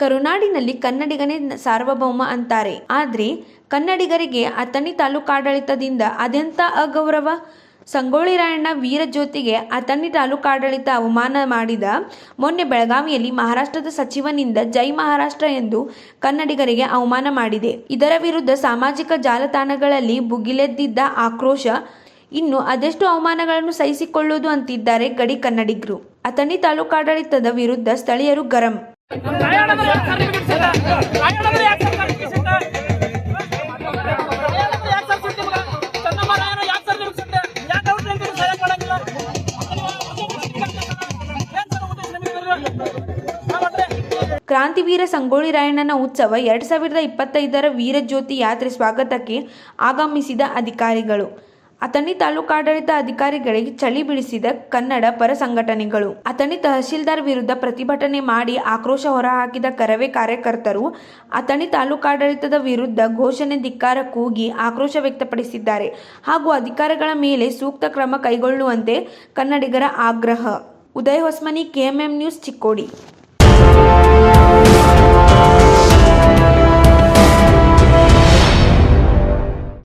ಕರುನಾಡಿನಲ್ಲಿ ಕನ್ನಡಿಗನೇ ಸಾರ್ವಭೌಮ ಅಂತಾರೆ. ಆದರೆ ಕನ್ನಡಿಗರಿಗೆ ಅಥಣಿ ತಾಲೂಕಾಡಳಿತದಿಂದ ಅದೆಂಥ ಅಗೌರವ ಸಂಗೊಳ್ಳಿ ರಾಯಣ್ಣ ವೀರ ಜ್ಯೋತಿಗೆ ಅಥಣಿ ತಾಲೂಕಾಡಳಿತ ಅವಮಾನ ಮಾಡಿದ ಮೊನ್ನೆ ಬೆಳಗಾವಿಯಲ್ಲಿ ಮಹಾರಾಷ್ಟ್ರದ ಸಚಿವನಿಂದ ಜೈ ಮಹಾರಾಷ್ಟ್ರ ಎಂದು ಕನ್ನಡಿಗರಿಗೆ ಅವಮಾನ ಮಾಡಿದೆ. ಇದರ ವಿರುದ್ಧ ಸಾಮಾಜಿಕ ಜಾಲತಾಣಗಳಲ್ಲಿ ಭುಗಿಲೆದ್ದಿದ್ದ ಆಕ್ರೋಶ ಇನ್ನು ಅದೆಷ್ಟು ಅವಮಾನಗಳನ್ನು ಸಹಿಸಿಕೊಳ್ಳುವುದು ಅಂತಿದ್ದಾರೆ ಗಡಿ ಕನ್ನಡಿಗರು. ಅಥಣಿ ತಾಲೂಕಾಡಳಿತದ ವಿರುದ್ಧ ಸ್ಥಳೀಯರು ಗರಂ. ಕ್ರಾಂತಿವೀರ ಸಂಗೊಳ್ಳಿ ರಾಯಣ್ಣನ ಉತ್ಸವ ಎರಡ್ ಸಾವಿರದ ಇಪ್ಪತ್ತೈದರ ವೀರಜ್ಯೋತಿ ಯಾತ್ರೆ ಸ್ವಾಗತಕ್ಕೆ ಆಗಮಿಸಿದ ಅಧಿಕಾರಿಗಳು. ಅಥಣಿ ತಾಲೂಕಾಡಳಿತ ಅಧಿಕಾರಿಗಳಿಗೆ ಚಳಿ ಬಿಡಿಸಿದ ಕನ್ನಡ ಪರ ಸಂಘಟನೆಗಳು. ಅಥಣಿ ತಹಶೀಲ್ದಾರ್ ವಿರುದ್ಧ ಪ್ರತಿಭಟನೆ ಮಾಡಿ ಆಕ್ರೋಶ ಹೊರಹಾಕಿದ ಕರವೇ ಕಾರ್ಯಕರ್ತರು ಅಥಣಿ ತಾಲೂಕಾಡಳಿತದ ವಿರುದ್ಧ ಘೋಷಣೆ ಧಿಕ್ಕಾರ ಕೂಗಿ ಆಕ್ರೋಶ ವ್ಯಕ್ತಪಡಿಸಿದ್ದಾರೆ. ಹಾಗೂ ಅಧಿಕಾರಿಗಳ ಮೇಲೆ ಸೂಕ್ತ ಕ್ರಮ ಕೈಗೊಳ್ಳುವಂತೆ ಕನ್ನಡಿಗರ ಆಗ್ರಹ. Uday Hosmani, KMM news Chikkodi.